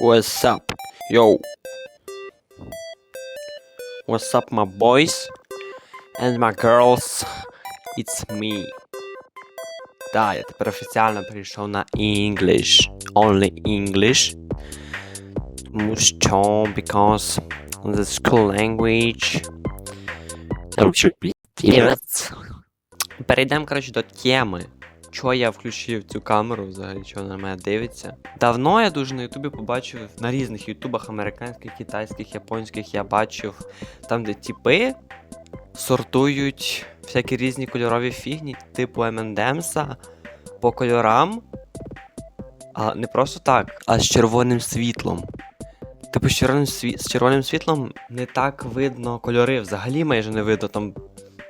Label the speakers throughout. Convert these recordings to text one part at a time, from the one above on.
Speaker 1: What's up? Yo. What's up, my boys and my girls? It's me. Да, я тепер офіціально перейшов на English. Only English. Тому що, because the school language. Це взагалі піздець. Перейдемо, коротше, до теми. Чого я включив цю камеру, взагалі, чого на мене дивиться. Давно я дуже на Ютубі побачив на різних ютубах американських, китайських, японських я бачив там, де тіпи сортують всякі різні кольорові фігні, типу M&M's по кольорам. А не просто так, а з червоним світлом. Типу, з червоним, сві... з червоним світлом не так видно кольори, взагалі майже не видно. Там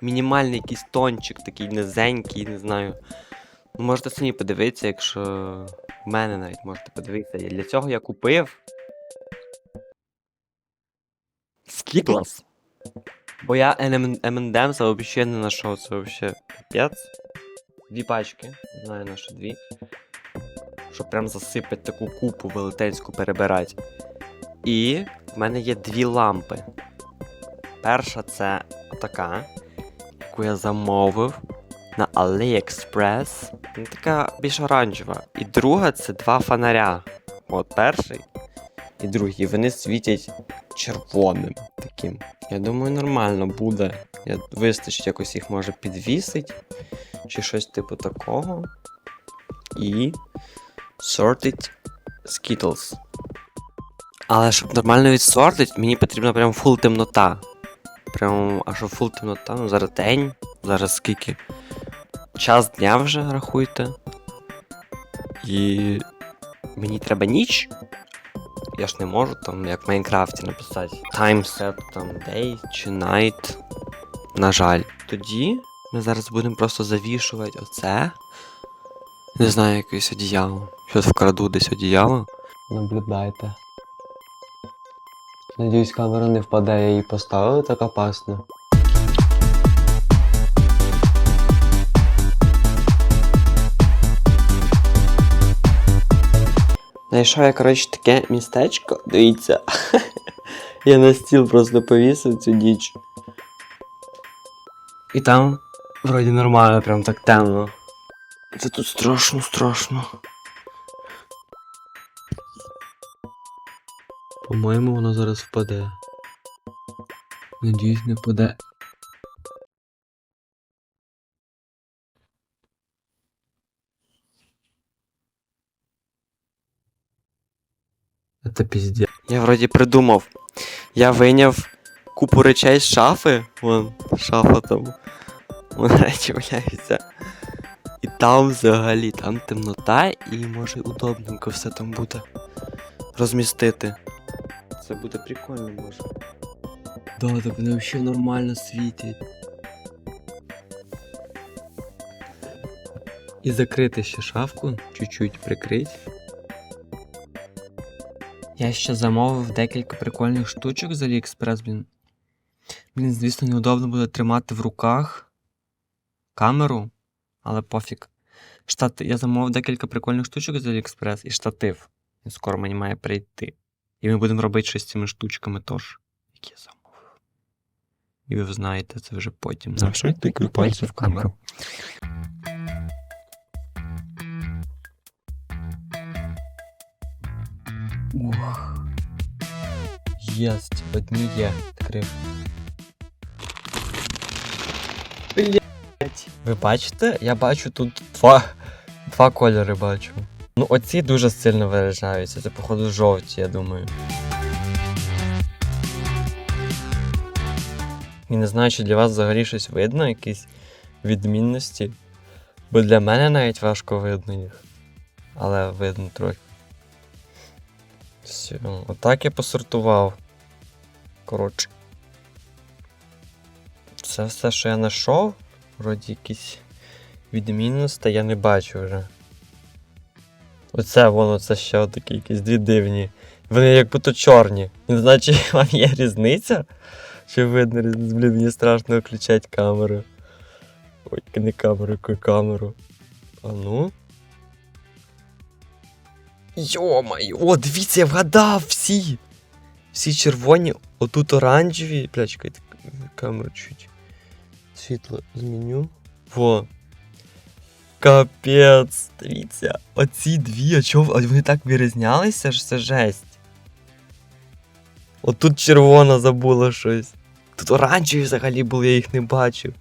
Speaker 1: мінімальний якийсь тончик, такий низенький, не знаю. Ну, можете самі подивитися, якщо в мене навіть можете подивитися. Для цього я купив. Skittles. Бо я M&M's взагалі не знайшов, це взагалі капець. Дві пачки, не знаю на що дві. Щоб прям засипати таку купу велетенську перебирати. І в мене є дві лампи. Перша це така, яку я замовив на AliExpress. Вона така більш оранжева. І друга це два фонаря. От перший і другий. Вони світять червоним таким. Я думаю, нормально буде. Я вистачить якось їх може підвісить. Чи щось типу такого. І сортить Skittles. Але щоб нормально відсортить, мені потрібна прям фул темнота. Прям, а що фул темнота, ну зараз день, зараз скільки. Час дня вже рахуйте. І мені треба ніч. Я ж не можу там, як в Майнкрафті написати time set там day чи night. На жаль. Тоді ми зараз будемо просто завішувати оце. Не знаю, якесь одіяло. Щось вкраду десь одіяло.
Speaker 2: Наблюдайте. Надіюсь, камера не впаде, я її поставив так опасно.
Speaker 1: Знайшов я, коротше, таке містечко. Дивіться. я на стіл просто повісив цю діч. І там вроді нормально, прям так темно. Це тут страшно, страшно. По-моєму, воно зараз впаде. Надіюсь, не впаде. Це піздець. Я вроді придумав. Я вийняв купу речей з шафи. Вон, шафа там. Вон речі валяються. І там взагалі, там темнота, і може удобненько все там буде розмістити. Це буде прикольно, може. Да, так вони взагалі нормально світять. І закрити ще шафку, чуть-чуть прикрить. Я ще замовив декілька прикольних штучок з AliExpress, блін. Блін, звісно, неудобно буде тримати в руках камеру, але пофіг. Штати... Я замовив декілька прикольних штучок з AliExpress і штатив. Він скоро мені має прийти. І ми будемо робити щось з цими штучками теж, які я замовив. І ви знаєте, це вже потім.
Speaker 3: Завжди тикаю пальці в камеру.
Speaker 1: Єсть, одні є. Відкрив. Блять. Ви бачите? Я бачу тут два, два кольори бачу. Ну, оці дуже сильно виражаються. Це, походу, жовті, я думаю. І не знаю, чи для вас взагалі щось видно, якісь відмінності. Бо для мене навіть важко видно їх. Але видно трохи. Все, отак я посортував. Коротше. Це все, що я знайшов. Вроді якісь відмінності я не бачу вже. Оце воно, це ще такі якісь дві дивні. Вони як будто чорні. Не знаю, чи вам є різниця. Чи видно різниця? Блін, мені страшно включати камеру. Ой, не камеру, яку камеру. А ну. Йомай, о, дивіться, я вгадав всі. Всі червоні, отут оранжеві. Бля, чекайте, камеру чуть. Світло зміню. Во. Капець, дивіться. Оці дві, а чого вони так вирізнялися, що це жесть. Отут червона забула щось. Тут оранжеві взагалі були, я їх не бачив.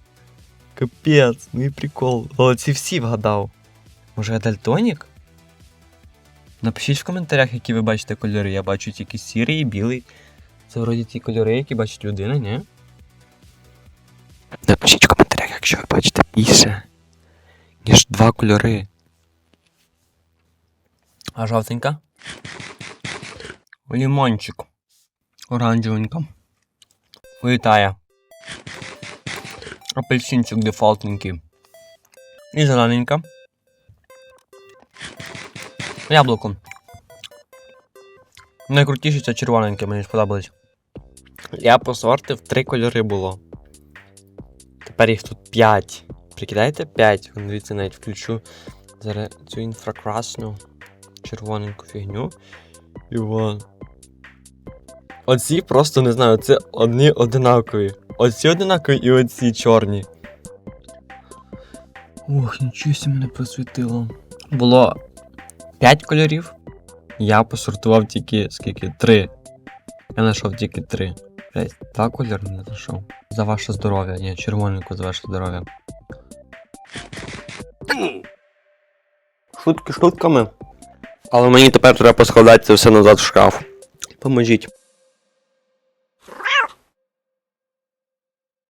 Speaker 1: Капець, ну і прикол. Але ці всі вгадав. Може я дальтонік? Напишіть в коментарях, які ви бачите кольори. Я бачу тільки сірий і білий. Це вроді ті кольори, які бачить людина, ні? Напишіть в коментарях, якщо ви бачите більше, ніж два кольори. А жовтенька? Лімончик. Оранжевенька. Вилітає. Апельсинчик дефолтненький. І зелененька. Яблуко. Найкрутіше це червоненьке, мені сподобалось. Я посортив три кольори було. Тепер їх тут 5. Прикидаєте 5? Дивіться, навіть включу зараз цю інфракрасну червоненьку фігню. І вон. Оці просто не знаю, це одні одинакові. Оці одинакові і оці чорні. Ох, нічого сі мене просвітило. Було 5 кольорів. Я посортував тільки скільки? 3. Я знайшов тільки 3. Жесть, два кольори не зайшов. За ваше здоров'я. Ні, червоненько за ваше здоров'я. Шутки шутками. Але мені тепер треба поскладати це все назад в шкаф. Поможіть.